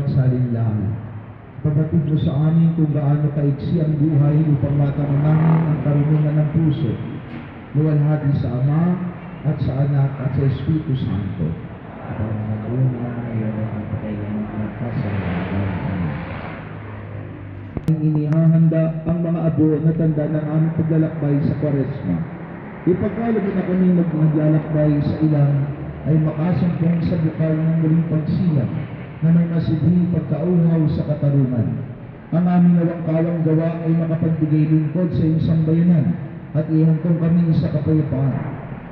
magsalinlang. Pabatid mo sa amin kung gaano kaiksi ang buhay upang matamo namin ang karunungan ng puso. Luwalhati sa Ama at sa Anak at sa Espiritu Santo. Panginoon ngayon at ang pagkailan at kasalanan. Inihahanda ang mga abo na tanda ng aming paglalakbay sa Kwaresma. Ipagkalog na kami naglalakbay sa ilang ay makasumpong sa bukal ng muling pagsilang na may masidhing pagkauhaw sa katarungan. Ang aming nawangkawang gawa ay makapagbigay lingkod sa iyong sambayanan at ihangkong kami sa kapayapaan.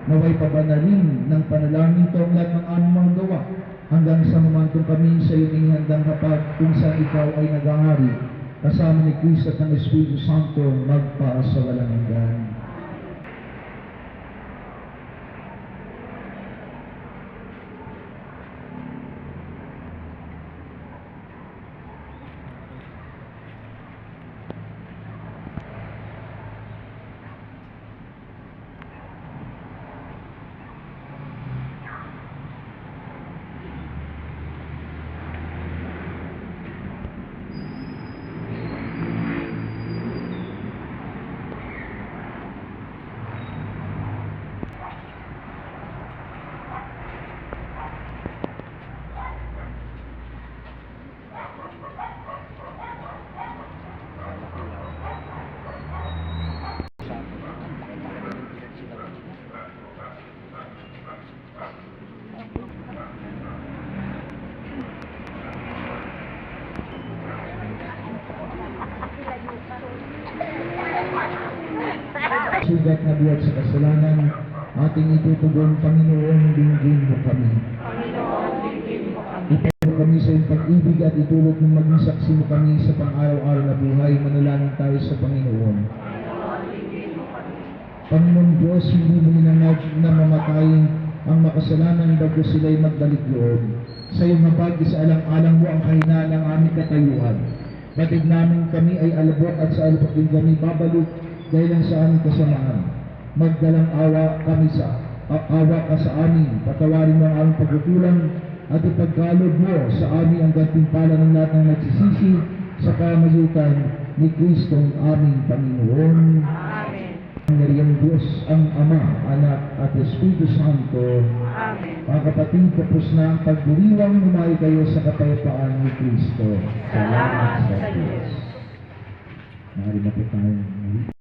Naway pabanalin ng panalangin ko ang lahat ng aming gawa hanggang sa mamantong kami sa iyong inihandang kapag kung saan ikaw ay nagahari kasama ni Kristo at ng Espiritu Santo magpa sa walang hanggan. Sugat na buhat sa kasalanan, ating itutugon, Panginoon, dinggin mo kami. Ipuro kami sa iyong pag-ibig at itulot mong maging saksi mo kami sa pang-araw-araw na buhay. Manalangin tayo sa Panginoon. Panginoon Diyos, hindi mo ninangag na mamatayin ang makasalanan bago sila'y magbalik loob. Sa iyong habag, sa alang-alang mo ang kahinaan ng aming katayuan. Batig namin kami ay alabok at sa alabok din kami babalot dahil lang sa aming kasamaan. Magdalang awa kami sa awa ka sa amin. Patawarin mo ang aming pagkukulang at ipagkalog mo sa amin ang gantimpala ng lahat ng nagsisisi sa pamagitan ni Kristong aming Panginoon. Amen. Ang Diyos ang Ama, Anak at Espiritu Santo. Amen. Mga kapatid, tapos na ang pagdiriwang humayo kayo sa kapayapaan ni Kristo. Salamat sa Diyos. Maaari na po tayong